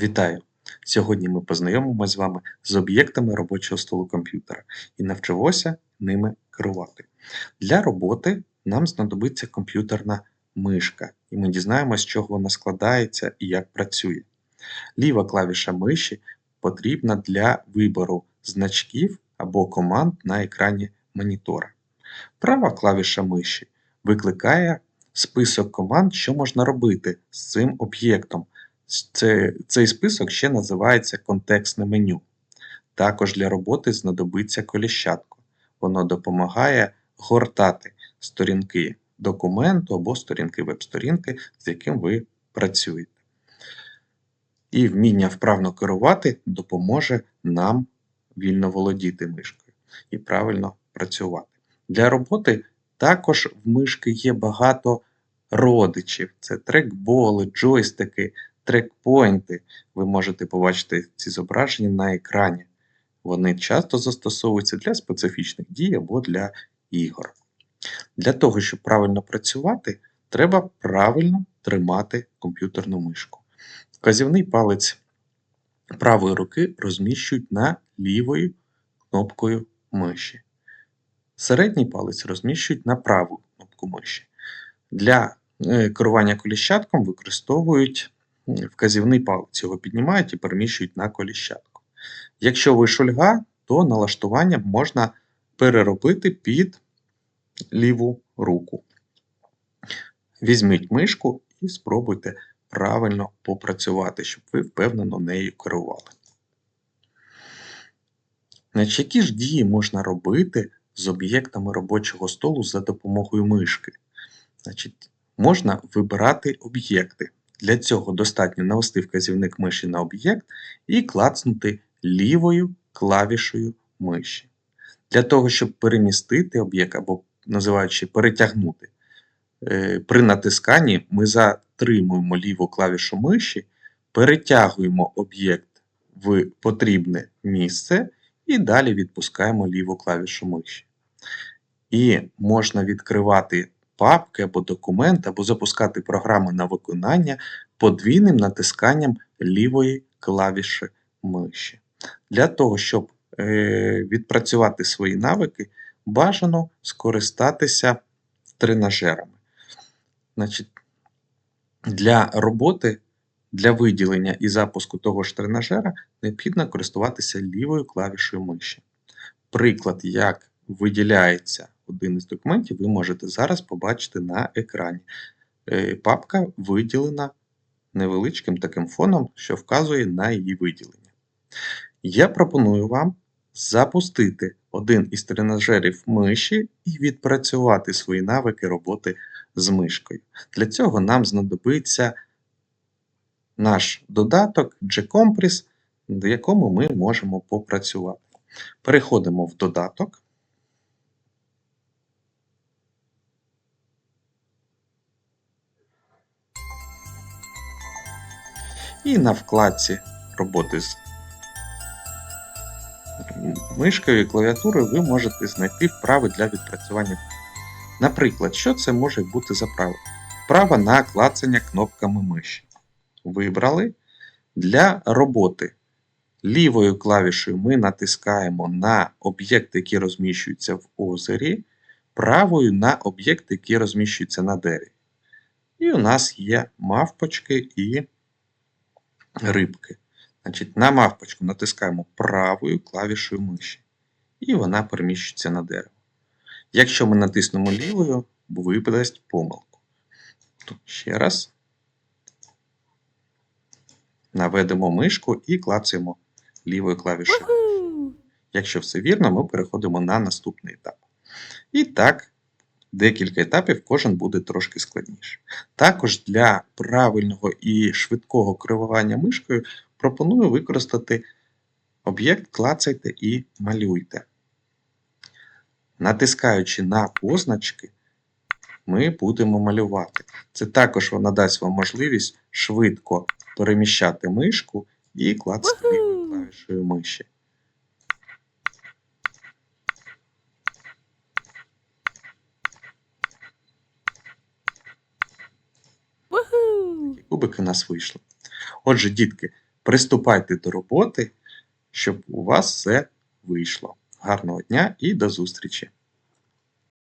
Вітаю! Сьогодні ми познайомимося з вами з об'єктами робочого столу комп'ютера і навчимося ними керувати. Для роботи нам знадобиться комп'ютерна мишка, і ми дізнаємося, з чого вона складається і як працює. Ліва клавіша миші потрібна для вибору значків або команд на екрані монітора. Права клавіша миші викликає список команд, що можна робити з цим об'єктом. Це, цей список ще називається контекстне меню. Також для роботи знадобиться коліщатко. Воно допомагає гортати сторінки документу або сторінки веб-сторінки, з яким ви працюєте. І вміння вправно керувати допоможе нам вільно володіти мишкою і правильно працювати. Для роботи також в мишки є багато родичів: це трекболи, джойстики, трекпойнти. Ви можете побачити ці зображення на екрані. Вони часто застосовуються для специфічних дій або для ігор. Для того, щоб правильно працювати, треба правильно тримати комп'ютерну мишку. Вказівний палець правої руки розміщують на лівою кнопкою миші. Середній палець розміщують на праву кнопку миші. Для е, керування коліщатком використовують вказівний палець. Його піднімають і переміщують на коліщатку. Якщо ви шульга, то налаштування можна переробити під ліву руку. Візьміть мишку і спробуйте правильно попрацювати, щоб ви впевнено нею керували. Значить, які ж дії можна робити з об'єктами робочого столу за допомогою мишки? Значить, Можна вибирати об'єкти. Для цього достатньо навести вказівник миші на об'єкт і клацнути лівою клавішою миші. Для того, щоб перемістити об'єкт або називаючи перетягнути, е, при натисканні ми затримуємо ліву клавішу миші, перетягуємо об'єкт в потрібне місце і далі відпускаємо ліву клавішу миші. І можна відкривати папки або документ, або запускати програми на виконання подвійним натисканням лівої клавіші миші. Для того, щоб е, відпрацювати свої навики, бажано скористатися тренажерами. Значить, Для роботи, для виділення і запуску того ж тренажера необхідно користуватися лівою клавішою миші. Приклад, як виділяється один із документів, ви можете зараз побачити на екрані. Е, папка виділена невеличким таким фоном, що вказує на її виділення. Я пропоную вам запустити один із тренажерів миші і відпрацювати свої навики роботи з мишкою. Для цього нам знадобиться наш додаток G-Compress, в якому ми можемо попрацювати. Переходимо в додаток. І на вкладці роботи з мишкою і клавіатурою ви можете знайти вправи для відпрацювання. Наприклад, що це може бути за право? Вправа на клацання кнопками миші. Вибрали. Для роботи лівою клавішою ми натискаємо на об'єкти, які розміщуються в озері, правою на об'єкти, які розміщуються на дереві. І у нас є мавпочки і рибки. Значить, На мавпочку натискаємо правою клавішою миші. І вона переміщується на дерево. Якщо ми натиснемо лівою, випадасть помилку. Тут ще раз наведемо мишку і клацаємо лівою клавішою. Якщо все вірно, ми переходимо на наступний етап. І так, декілька етапів, кожен буде трошки складніше. Також для правильного і швидкого керування мишкою пропоную використати об'єкт клацайте і малюйте. Натискаючи на позначки, ми будемо малювати. Це також надасть вам можливість швидко переміщати мишку і клацати клавішою миші. Кубики у нас вийшли. Отже, дітки, Приступайте до роботи, щоб у вас все вийшло. Гарного дня і до зустрічі!